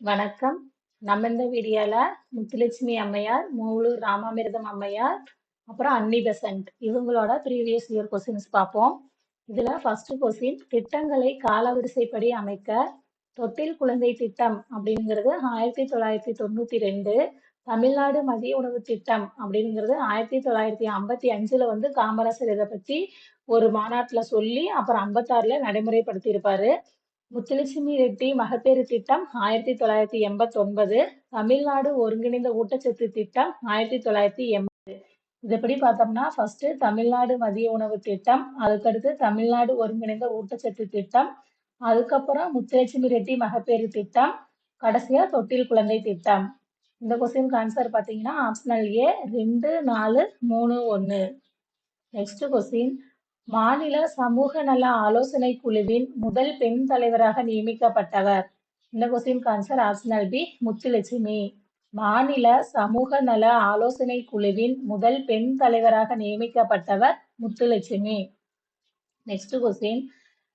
வணக்கம். நம்ம இந்த வீடியோல முத்துலட்சுமி அம்மையார், மூலூர் ராமாமிர்தம் அம்மையார், அப்புறம் அன்னி பெசன்ட் இவங்களோட ப்ரீவியஸ் இயர் கொஸ்டின்ஸ் பார்ப்போம். இதுல ஃபர்ஸ்ட் கொஸ்டின் திட்டங்களை காலவரிசைப்படி அமைக்க தொட்டில் குழந்தை திட்டம் அப்படிங்கிறது ஆயிரத்தி தொள்ளாயிரத்தி தொண்ணூத்தி ரெண்டு தமிழ்நாடு மதிய உணவு திட்டம் அப்படிங்கிறது ஆயிரத்தி தொள்ளாயிரத்தி ஐம்பத்தி அஞ்சுல வந்து காமராசர் இதை பத்தி ஒரு மாநாட்டுல சொல்லி அப்புறம் ஐம்பத்தாறுல நடைமுறைப்படுத்தி இருப்பாரு முத்துலட்சுமி ரெட்டி மகப்பேறு திட்டம் ஆயிரத்தி தொள்ளாயிரத்தி எண்பத்தி ஒன்பது தமிழ்நாடு ஒருங்கிணைந்த ஊட்டச்சத்து திட்டம் ஆயிரத்தி தொள்ளாயிரத்தி எண்பது. இதுபடி பார்த்தோம்னா ஃபர்ஸ்ட் தமிழ்நாடு மதிய உணவு திட்டம் அதுக்கடுத்து தமிழ்நாடு ஒருங்கிணைந்த ஊட்டச்சத்து திட்டம் அதுக்கப்புறம் முத்துலட்சுமி ரெட்டி மகப்பேறு திட்டம் கடைசியா தொட்டில் குழந்தை திட்டம். இந்த கொஸ்டினுக்கு ஆன்சர் பார்த்தீங்கன்னா ஆப்ஷனல் ஏ ரெண்டு நாலு மூணு ஒன்று நெக்ஸ்ட் கொஸ்டின் மாநில சமூக நல ஆலோசனை குழுவின் முதல் பெண் தலைவராக நியமிக்கப்பட்டவர். இந்த question answer optional B Muthulakshmi. மாநில சமூக நல ஆலோசனை குழுவின் முதல் பெண் தலைவராக நியமிக்கப்பட்டவர் Muthulakshmi. Next question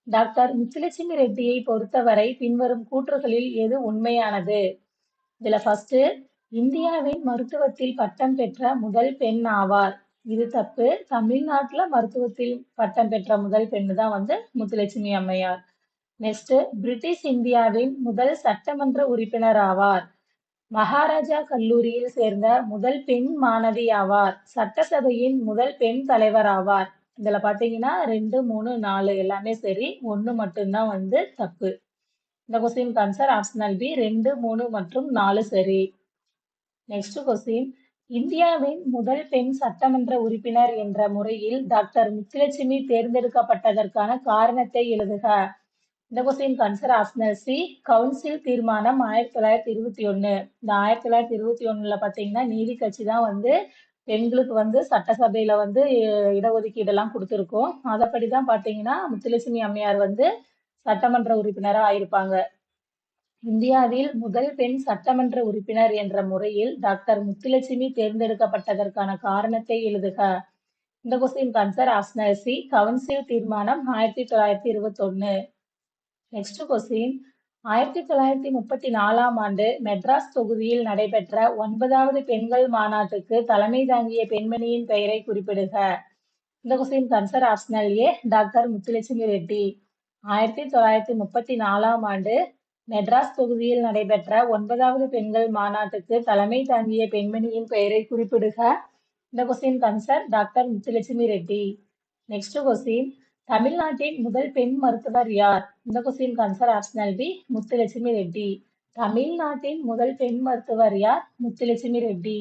doctor Muthulakshmi ரெட்டியை பொறுத்தவரை பின்வரும் கூற்றுகளில் எது உண்மையானது? இதுல ஃபர்ஸ்ட் இந்தியாவின் மருத்துவத்தில் பட்டம் பெற்ற முதல் பெண் ஆவார். இது தப்பு. தமிழ்நாட்டுல மருத்துவத்தில் பட்டம் பெற்ற முதல் பெண்ணு தான் வந்து முத்துலட்சுமி அம்மையார். நெக்ஸ்ட் பிரிட்டிஷ் இந்தியாவின் முதல் சட்டமன்ற உறுப்பினர் ஆவார். மகாராஜா கல்லூரியில் சேர்ந்த முதல் பெண் மாணவி ஆவார். சட்டசபையின் முதல் பெண் தலைவர் ஆவார். இதுல பாத்தீங்கன்னா ரெண்டு மூணு நாலு எல்லாமே சரி. ஒண்ணு மட்டும்தான் வந்து தப்பு. இந்த கொஸ்டின் ஆன்சர் ஆப்ஷனல் பி ரெண்டு மூணு மற்றும் நாலு சரி. நெக்ஸ்ட் கொஸ்டின் இந்தியாவின் முதல் பெண் சட்டமன்ற உறுப்பினர் என்ற முறையில் டாக்டர் முத்துலட்சுமி தேர்ந்தெடுக்கப்பட்டதற்கான காரணத்தை எழுதுக. இந்த question answer optional C council தீர்மானம் ஆயிரத்தி தொள்ளாயிரத்தி இருபத்தி ஒண்ணு. இந்த ஆயிரத்தி தொள்ளாயிரத்தி இருபத்தி ஒண்ணுல பாத்தீங்கன்னா நீதி கட்சி தான் வந்து பெண்களுக்கு வந்து சட்டசபையில வந்து இடஒதுக்கீடு எல்லாம் கொடுத்துருக்கோம். அதப்படிதான் பாத்தீங்கன்னா முத்துலட்சுமி அம்மையார் வந்து சட்டமன்ற உறுப்பினராக ஆயிருப்பாங்க. இந்தியாவில் முதல் பெண் சட்டமன்ற உறுப்பினர் என்ற முறையில் டாக்டர் முத்துலட்சுமி தேர்ந்தெடுக்கப்பட்டதற்கான காரணத்தை எழுதுக. இந்த question answer optional C council தீர்மானம் ஆயிரத்தி தொள்ளாயிரத்தி இருபத்தி ஒண்ணு நெக்ஸ்ட் கொஸ்டின் ஆயிரத்தி தொள்ளாயிரத்தி முப்பத்தி நாலாம் ஆண்டு மெட்ராஸ் தொகுதியில் நடைபெற்ற ஒன்பதாவது பெண்கள் மாநாட்டுக்கு தலைமை தாங்கிய பெண்மணியின் பெயரை குறிப்பிடுக. இந்த question answer optional A doctor Muthulakshmi Reddy. ஆயிரத்தி தொள்ளாயிரத்தி முப்பத்தி நாலாம் ஆண்டு மெட்ராஸ் தொகுதியில் நடைபெற்ற ஒன்பதாவது பெண்கள் மாநாட்டுக்கு தலைமை தாங்கிய பெண்மணியின் பெயரை குறிப்பிடுக. இந்த question answer doctor Muthulakshmi Reddy. Next question தமிழ்நாட்டின் முதல் பெண் மருத்துவர் யார்? இந்த question answer optional B Muthulakshmi Reddy. தமிழ்நாட்டின் முதல் பெண் மருத்துவர் யார்? முத்துலட்சுமி ரெட்டி.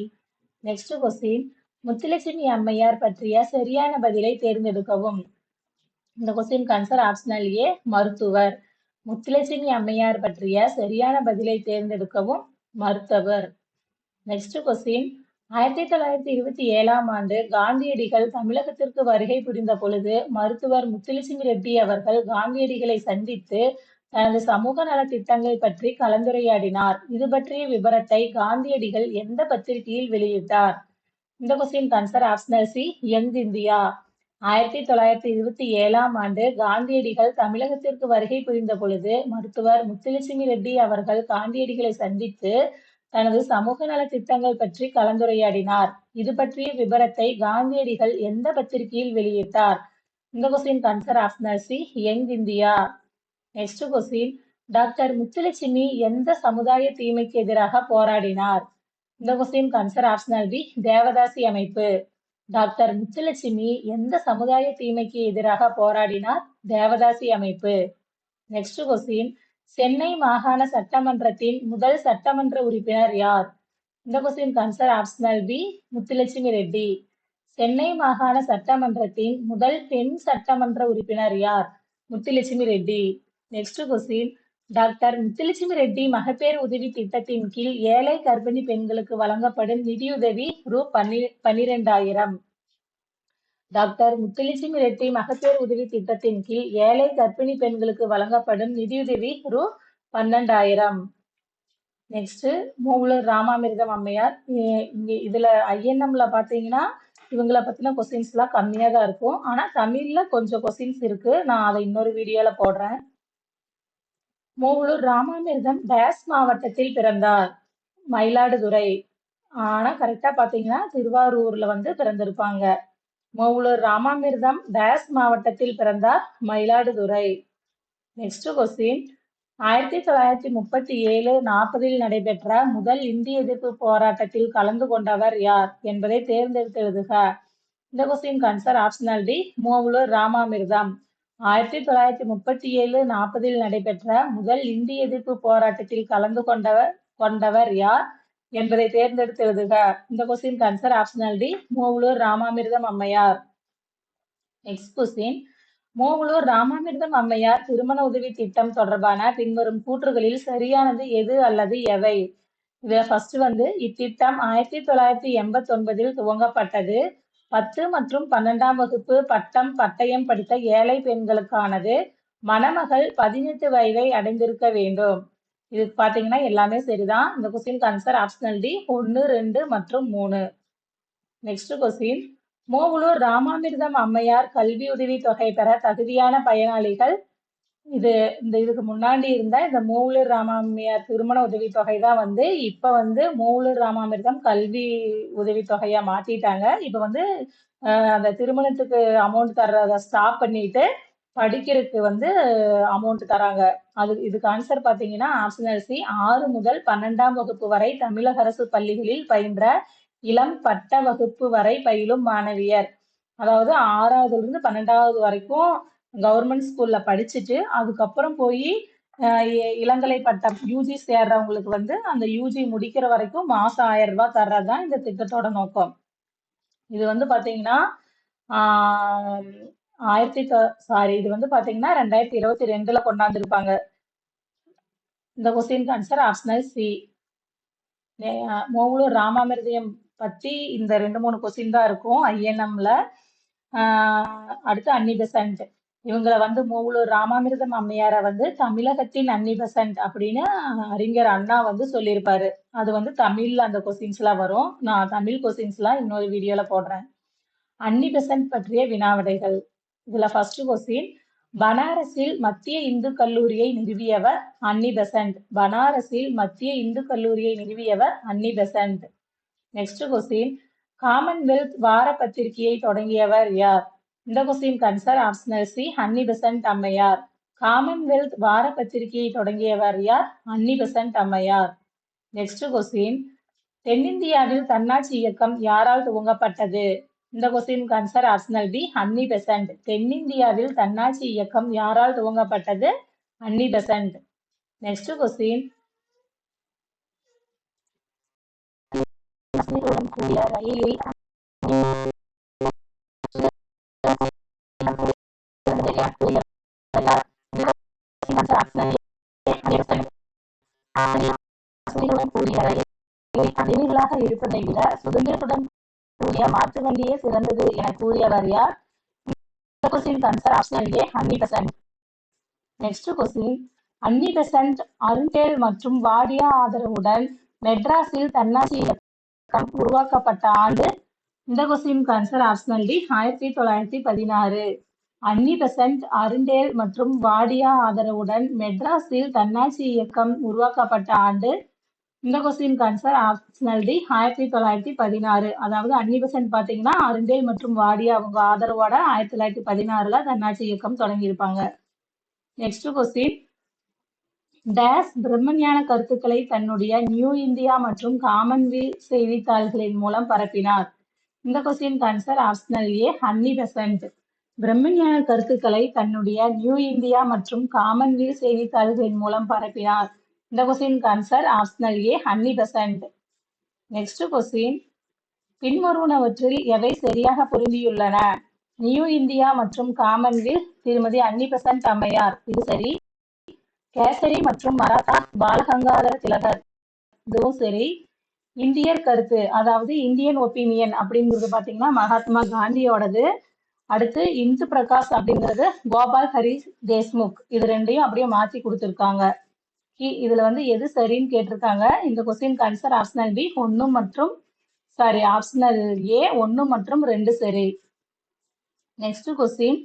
நெக்ஸ்ட் கொஸ்டின் முத்துலட்சுமி அம்மையார் பற்றிய சரியான பதிலை தேர்ந்தெடுக்கவும். இந்த கொஸ்டின் ஆன்சர் ஆப்ஷனல் ஏ மருத்துவர். முத்துலட்சுமி அம்மையார் பற்றிய சரியான பதிலை தேர்ந்தெடுக்கவும் மருத்துவர் நெக்ஸ்ட் கொஸ்டின் ஆயிரத்தி தொள்ளாயிரத்தி இருபத்தி ஏழாம் ஆண்டு காந்தியடிகள் தமிழகத்திற்கு வருகை புரிந்த பொழுது மருத்துவர் முத்துலட்சுமி ரெட்டி அவர்கள் காந்தியடிகளை சந்தித்து தனது சமூக நல திட்டங்கள் பற்றி கலந்துரையாடினார். இது பற்றிய விவரத்தை காந்தியடிகள் எந்த பத்திரிகையில் வெளியிட்டார்? இந்த question answer optional C young India ஆயிரத்தி தொள்ளாயிரத்தி இருபத்தி ஏழாம் ஆண்டு காந்தியடிகள் தமிழகத்திற்கு வருகை புரிந்த பொழுது மருத்துவர் முத்துலட்சுமி ரெட்டி அவர்கள் காந்தியடிகளை சந்தித்து தனது சமூக நல திட்டங்கள் பற்றி கலந்துரையாடினார். இது பற்றிய விவரத்தை காந்தியடிகள் எந்த பத்திரிகையில் வெளியிட்டார்? இந்த question answer optional C young India. Next question doctor Muthulakshmi எந்த சமுதாய தீமைக்கு எதிராக போராடினார்? இந்த question answer optional B devadasi அமைப்பு. டாக்டர் முத்துலட்சுமி எந்த சமுதாய தீமைக்கு எதிராக போராடினார்? தேவதாசி அமைப்பு. நெக்ஸ்ட் கொஸ்டின் சென்னை மாகாண சட்டமன்றத்தின் முதல் சட்டமன்ற உறுப்பினர் யார்? இந்த question answer optional B Muthulakshmi Reddy. Chennai மாகாண சட்டமன்றத்தின் முதல் பெண் சட்டமன்ற உறுப்பினர் யார்? Muthulakshmi Reddy. Next question doctor Muthulakshmi Reddy மகப்பேறு உதவி திட்டத்தின் கீழ் ஏழை கர்ப்பிணி பெண்களுக்கு வழங்கப்படும் நிதியுதவி ரூ பன்னி பன்னிரெண்டாயிரம். டாக்டர் முத்துலட்சுமி ரெட்டி மகப்பேறு உதவி திட்டத்தின் கீழ் ஏழை கர்ப்பிணி பெண்களுக்கு வழங்கப்படும் நிதியுதவி ரூ பன்னெண்டாயிரம். நெக்ஸ்ட் மூவலூர் ராமாமிர்தம் அம்மையார். இங்க இதுல ஐஎன்எம்ல பாத்தீங்கன்னா இவங்களை பத்தின கொஸ்டின்ஸ் எல்லாம் கம்மியா தான் இருக்கும். ஆனா தமிழ்ல கொஞ்சம் கொஸ்டின்ஸ் இருக்கு. நான் அதை இன்னொரு வீடியோல போடுறேன். மூவலூர் ராமாமிர்தம் டேஸ் மாவட்டத்தில் பிறந்தார். மயிலாடுதுறை. ஆனா கரெக்டா பாத்தீங்கன்னா திருவாரூர்ல வந்து பிறந்திருப்பாங்க. மூவலூர் ராமாமிர்தம் டேஸ் மாவட்டத்தில் பிறந்தார் மயிலாடுதுறை. நெக்ஸ்ட் கொஸ்டின் ஆயிரத்தி தொள்ளாயிரத்தி முப்பத்தி ஏழு நாற்பதில் நடைபெற்ற முதல் இந்திய எதிர்ப்பு போராட்டத்தில் கலந்து கொண்டவர் யார் என்பதை தேர்ந்தெடுத்து எழுதுக. இந்த question answer optional D Moovalur Ramamirtham. ஆயிரத்தி தொள்ளாயிரத்தி முப்பத்தி ஏழு நாற்பதில் நடைபெற்ற முதல் இந்திய எதிர்ப்பு போராட்டத்தில் கலந்து கொண்டவர் கொண்டவர் யார் என்பதை தேர்ந்தெடுத்து எழுதுக இந்த question answer optional D Moovalur Ramamirtham அம்மையார். நெக்ஸ்ட் கொஸ்டின் மூவலூர் ராமாமிர்தம் அம்மையார் திருமண உதவி திட்டம் தொடர்பான பின்வரும் கூற்றுகளில் சரியானது எது அல்லது எவை? இதுல ஃபர்ஸ்ட் வந்து இத்திட்டம் ஆயிரத்தி தொள்ளாயிரத்தி எண்பத்தி ஒன்பதில் துவங்கப்பட்டது. பத்து மற்றும் பன்னெண்டாம் வகுப்பு பட்டம் பட்டயம் படித்த ஏழை பெண்களுக்கானது மணமகள் பதினெட்டு வயதை அடைந்திருக்க வேண்டும். இது பாத்தீங்கன்னா எல்லாமே சரிதான். இந்த கொஸ்டின் கன்சர் ஆப்ஷனல் டி ஒன்னு ரெண்டு மற்றும் மூணு. நெக்ஸ்ட் கொஸ்டின் மூவலூர் ராமாமிர்தம் அம்மையார் கல்வி உதவி தொகை பெற தகுதியான பயனாளிகள் இது இந்த இதுக்கு முன்னாடி இருந்தா இந்த மூவலூர் ராமாமியார் திருமண உதவித்தொகை தொகை தான் வந்து இப்ப வந்து மூவலூர் ராமாமிர்தம் கல்வி உதவித்தொகையா மாத்திட்டாங்க. இப்ப வந்து அந்த திருமணத்துக்கு அமௌண்ட் தர்றத ஸ்டாப் பண்ணிட்டு படிக்கிறதுக்கு வந்து அமௌண்ட் தராங்க. அது இதுக்கு ஆன்சர் பார்த்தீங்கன்னா ஆப்ஷனல் சி ஆறு முதல் பன்னெண்டாம் வகுப்பு வரை தமிழக அரசு பள்ளிகளில் பயின்ற இளம் பட்ட வகுப்பு வரை பயிலும் மாணவியர். அதாவது ஆறாவதுல இருந்து பன்னெண்டாவது வரைக்கும் கவர்மெண்ட் ஸ்கூல்ல படிச்சுட்டு அதுக்கப்புறம் போய் இளங்கலை பட்டம் யூஜி சேர்றவங்களுக்கு வந்து அந்த யூஜி முடிக்கிற வரைக்கும் மாசம் ஆயிரம் ரூபாய் தர்றதுதான் இந்த திட்டத்தோட நோக்கம். இது வந்து பாத்தீங்கன்னா ஆயிரத்தி சாரி இது வந்து பாத்தீங்கன்னா ரெண்டாயிரத்தி இருபத்தி ரெண்டுல கொண்டாந்துருப்பாங்க. இந்த question answer optional C Moovalur Ramamirtham பத்தி இந்த ரெண்டு மூணு கொஸ்டின் தான் இருக்கும். ஐஎன்எம்ல அடுத்து அன்னி பெசன்ட் இவங்களை வந்து மூவலூர் ராமாமிர்தம் அம்மையாரை வந்து தமிழகத்தின் அன்னிபசன்ட் அப்படின்னு அறிஞர் அண்ணா வந்து சொல்லியிருப்பாரு. அது வந்து தமிழ்ல அந்த கொஸ்டின்ஸ்லாம் வரும். நான் தமிழ் கொஸ்டின்ஸ்லாம் இன்னொரு வீடியோல போடுறேன். அன்னிபசன்ட் பற்றிய வினாவிடைகள். இதுல ஃபர்ஸ்ட் கொஸ்டின் பனாரஸில் மத்திய இந்து கல்லூரியை நிறுவியவர் அன்னிபெசன்ட் பனாரஸில் மத்திய இந்து கல்லூரியை நிறுவியவர் Annie Besant next question Commonwealth வார பத்திரிகையை தொடங்கியவர் யார்? இந்த question answer optional C Annie Besant அம்மையார். காமன்வெல்த் வார பத்திரிகையை தொடங்கியவர் யார்? அன்னி பெசன்ட் அம்மையார். நெக்ஸ்ட் கொஸ்டின் தென்னிந்தியாவில் தன்னாட்சி இயக்கம் யாரால் துவங்கப்பட்டது? இந்த question answer optional B Annie Besant தென்னிந்தியாவில் தன்னாட்சி இயக்கம் யாரால் துவங்கப்பட்டது? அன்னி பெசன்ட் நெக்ஸ்ட் கொஸ்டின் கூடிய ரயிலில் கூடிய ரயில் அதிர்வுகளாக இருப்பதை விட சுதந்திரத்துடன் கூடிய மாற்று வண்டியே சிறந்தது என கூறியவர் யார்? Question answer optional A Annie Besant next question Annie Besant Arundale மற்றும் வாடியா ஆதரவுடன் மெட்ராஸில் தன்னாட்சி இயக்கம் உருவாக்கப்பட்ட ஆண்டு. இந்த கொஸ்டின் கன்சர் ஆப்ஷனல் டி ஆயிரத்தி தொள்ளாயிரத்தி பதினாறு. அன்னி பெசன்ட் அருண்டேல் மற்றும் வாடியா ஆதரவுடன் மெட்ராஸில் தன்னாட்சி இயக்கம் உருவாக்கப்பட்ட ஆண்டு. இந்த கொஸ்டின் ஆன்சர் ஆப்ஷனல் டி ஆயிரத்தி தொள்ளாயிரத்தி பதினாறு. அதாவது அன்னிபெசன்ட் பாத்தீங்கன்னா அருந்தேல் மற்றும் வாடியா அவங்க ஆதரவோட ஆயிரத்தி தொள்ளாயிரத்தி பதினாறுல தன்னாட்சி இயக்கம் தொடங்கியிருப்பாங்க. நெக்ஸ்ட் கொஸ்டின் டேஸ் பிரம்மஞான கருத்துக்களை தன்னுடைய நியூ இந்தியா மற்றும் காமன்வெல்த் செய்தித்தாள்களின் மூலம் பரப்பினார். இந்த question answer optional A Annie Besant பிரம்மஞான கருத்துக்களை தன்னுடைய நியூ இந்தியா மற்றும் காமன்வெல்த் செய்தித்தாள்களின் மூலம் பரப்பினார். இந்த question answer optional A Annie Besant next question பின்வருவனவற்றில் எவை சரியாக பொருந்தியுள்ளன? நியூ இந்தியா மற்றும் காமன்வெல்த் திருமதி அன்னி பெசன்ட் அம்மையார். இது சரி. கேசரி மற்றும் மராத்தா பாலகங்காதர திலகர். இதுவும் சரி. இந்தியர் கருத்து அதாவது இந்தியன் ஒப்பீனியன் அப்படிங்கிறது பாத்தீங்கன்னா மகாத்மா காந்தியோடது. அடுத்து இந்து பிரகாஷ் அப்படிங்கிறது கோபால் ஹரிஷ் தேஷ்முக். இது ரெண்டையும் அப்படியே மாற்றி கொடுத்துருக்காங்க. இதுல வந்து எது சரின்னு கேட்டிருக்காங்க. இந்த கொஸ்டின் ஆன்சர் ஆப்ஷனல் பி ஒன்னு மற்றும் சாரி ஆப்ஷனல் ஏ ஒன்னு மற்றும் ரெண்டு சரி. நெக்ஸ்ட் கொஸ்டின்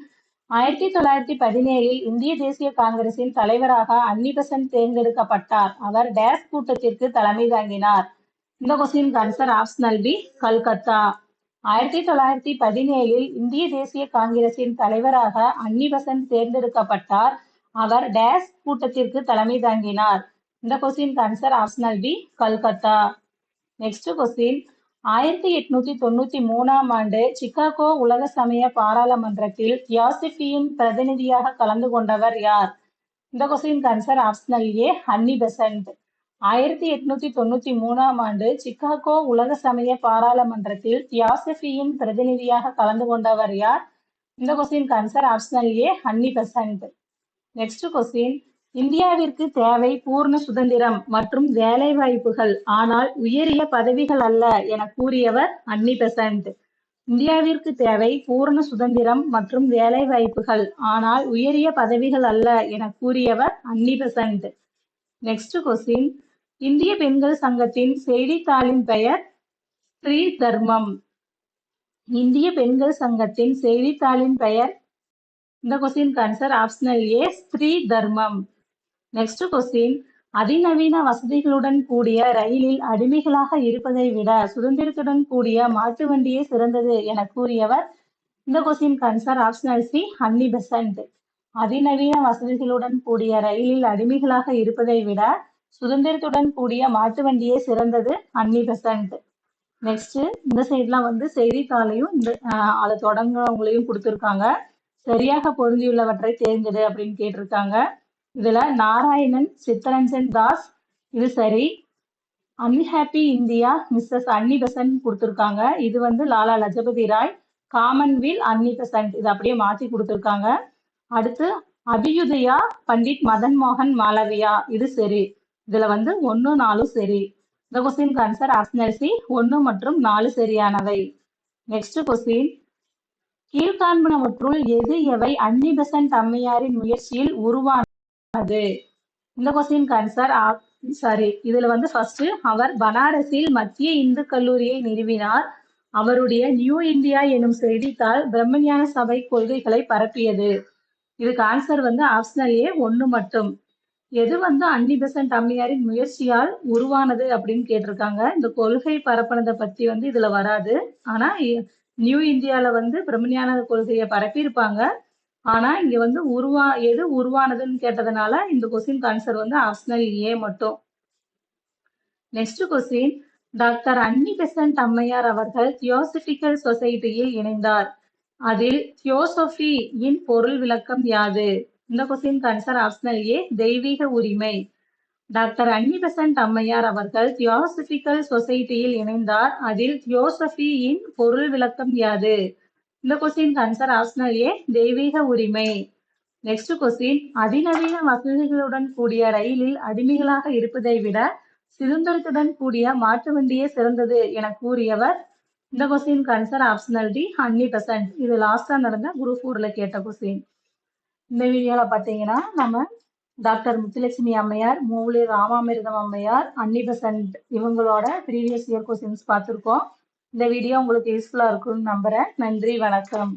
ஆயிரத்தி தொள்ளாயிரத்தி பதினேழில் இந்திய தேசிய காங்கிரசின் தலைவராக அன்னி தேர்ந்தெடுக்கப்பட்டார். அவர் டேஸ் கூட்டத்திற்கு தலைமை தாங்கினார். இந்த question answer optional B Calcutta. ஆயிரத்தி தொள்ளாயிரத்தி பதினேழில் இந்திய தேசிய காங்கிரசின் தலைவராக அன்னி தேர்ந்தெடுக்கப்பட்டார். அவர் டேஸ் கூட்டத்திற்கு தலைமை தாங்கினார். இந்த question answer optional B Calcutta. Next question ஆயிரத்தி எட்நூத்தி தொண்ணூத்தி மூணாம் ஆண்டு சிகாகோ உலக சமய பாராளுமன்றத்தில் தியாசிபியின் பிரதிநிதியாக கலந்து கொண்டவர் யார்? இந்த question answer optional A Annie Besant. ஆயிரத்தி எட்நூத்தி தொண்ணூத்தி மூணாம் ஆண்டு சிகாகோ உலக சமய பாராளுமன்றத்தில் தியாசபியின் பிரதிநிதியாக கலந்து கொண்டவர் யார்? இந்த question answer optional A Annie Besant. Next question இந்தியாவிற்கு தேவை பூர்ண சுதந்திரம் மற்றும் வேலை வாய்ப்புகள் ஆனால் உயரிய பதவிகள் அல்ல என கூறியவர் அன்னி பெசன்ட். இந்தியாவிற்கு தேவை பூர்ண சுதந்திரம் மற்றும் வேலை வாய்ப்புகள் ஆனால் உயரிய பதவிகள் அல்ல என கூறியவர் அன்னி பெசன்ட். நெக்ஸ்ட் கொஸ்டின் இந்திய பெண்கள் சங்கத்தின் செய்தித்தாளின் பெயர் ஸ்ரீ தர்மம். இந்திய பெண்கள் சங்கத்தின் செய்தித்தாளின் பெயர் இந்த கொஸ்டினுக்கு ஆன்சர் ஆப்ஷனல் ஏ ஸ்ரீ தர்மம். நெக்ஸ்ட் கொஸ்டின் அதிநவீன வசதிகளுடன் கூடிய ரயிலில் அடிமைகளாக இருப்பதை விட சுதந்திரத்துடன் கூடிய மாட்டு வண்டியே சிறந்தது என கூறியவர். இந்த கொஸ்டினுக்கு answer optional C Annie Besant அதிநவீன வசதிகளுடன் கூடிய ரயிலில் அடிமைகளாக இருப்பதை விட சுதந்திரத்துடன் கூடிய மாட்டு வண்டியே சிறந்தது ஹன்னி பெசன்ட் நெக்ஸ்ட் இந்த சைட்லாம் வந்து செய்தித்தாளையும் இந்த அதை தொடங்குறவங்களையும் கொடுத்துருக்காங்க. சரியாக பொருந்தியுள்ளவற்றை தேர்ந்தெடு அப்படின்னு கேட்டிருக்காங்க. இதுல நாராயணன் சித்தரஞ்சன் தாஸ் இது சரி. Unhappy India Mrs Annie Besant கொடுத்துருக்காங்க. இது வந்து Lala Lajpat Rai commonweal Annie Besant இது அப்படியே மாற்றி கொடுத்துருக்காங்க. அடுத்து அபியுதயா பண்டிட் மதன் மோகன் மாலவியா இது சரி. இதுல வந்து ஒன்னு நாலும் சரி. இந்த கொஸ்டின் ஆன்சர் ஆப்ஷனல் ஒன்று மற்றும் நாலு சரியானவை. நெக்ஸ்ட் கொஸ்டின் கீழ்காண்பனவற்றுள் எது எவை அன்னிபெசன்ட் அம்மையாரின் முயற்சியில் உருவானது? இந்த கொஸ்டின் ஆன்சர் சாரி இதுல வந்து ஃபர்ஸ்ட் அவர் பனாரஸில் மத்திய இந்து கல்லூரியை நிறுவினார். அவருடைய நியூ இந்தியா எனும் செய்தித்தாள் பிரம்மஞான சபை கொள்கைகளை பரப்பியது. இதுக்கு ஆன்சர் வந்து ஆப்ஷனல் ஏ ஒன்று மட்டும். எது வந்து அன்னிபெசன்ட் அம்மையாரின் முயற்சியால் உருவானது அப்படின்னு கேட்டிருக்காங்க. இந்த கொள்கை பரப்பினதை பத்தி வந்து இதுல வராது. ஆனா நியூ இந்தியால வந்து பிரம்மஞான கொள்கையை பரப்பியிருப்பாங்க. ஆனா இங்க வந்து உருவா எது உருவானதுன்னு கேட்டதுனால இந்த கொஸ்டின் ஆன்சர் வந்து ஆப்ஷனல் ஏ மட்டும். Next question doctor Annie Besant அம்மையார் அவர்கள் தியோசபிக்கல் சொசைட்டியில் இணைந்தார். அதில் தியோசபி இன் பொருள் விளக்கம் யாது? இந்த கொஸ்டின் ஆன்சர் ஆப்ஷனல் ஏ தெய்வீக உரிமை. டாக்டர் அன்னிபெசன்ட் அம்மையார் அவர்கள் தியோசபிக்கல் சொசைட்டியில் இணைந்தார். அதில் தியோசபியின் பொருள் விளக்கம் யாது? இந்த கொஸ்டின் ஆன்சர் ஆப்ஷனல் ஏ தெய்வீக உரிமை. நெக்ஸ்ட் கொஸ்டின் அதிநவீன வசதிகளுடன் கூடிய ரயிலில் அடிமைகளாக இருப்பதை விட சுதந்திரத்துடன் கூடிய மாட்டு வண்டியே சிறந்தது என கூறியவர். இந்த question answer optional D Annie Besant இது லாஸ்டா நடந்த குரூப் ஃபோர்ல கேட்ட கொஸ்டின் இந்த வீடியோல பாத்தீங்கன்னா நம்ம டாக்டர் முத்துலட்சுமி அம்மையார் மூலி ராமாமிர்தம் அம்மையார் அன்னி பெசன்ட் இவங்களோட ப்ரீவியஸ் இயர் கொஸ்டின்ஸ் பார்த்துருக்கோம். இந்த வீடியோ உங்களுக்கு யூஸ்ஃபுல்லாக இருக்கும்னு நம்புகிறேன் நன்றி வணக்கம்.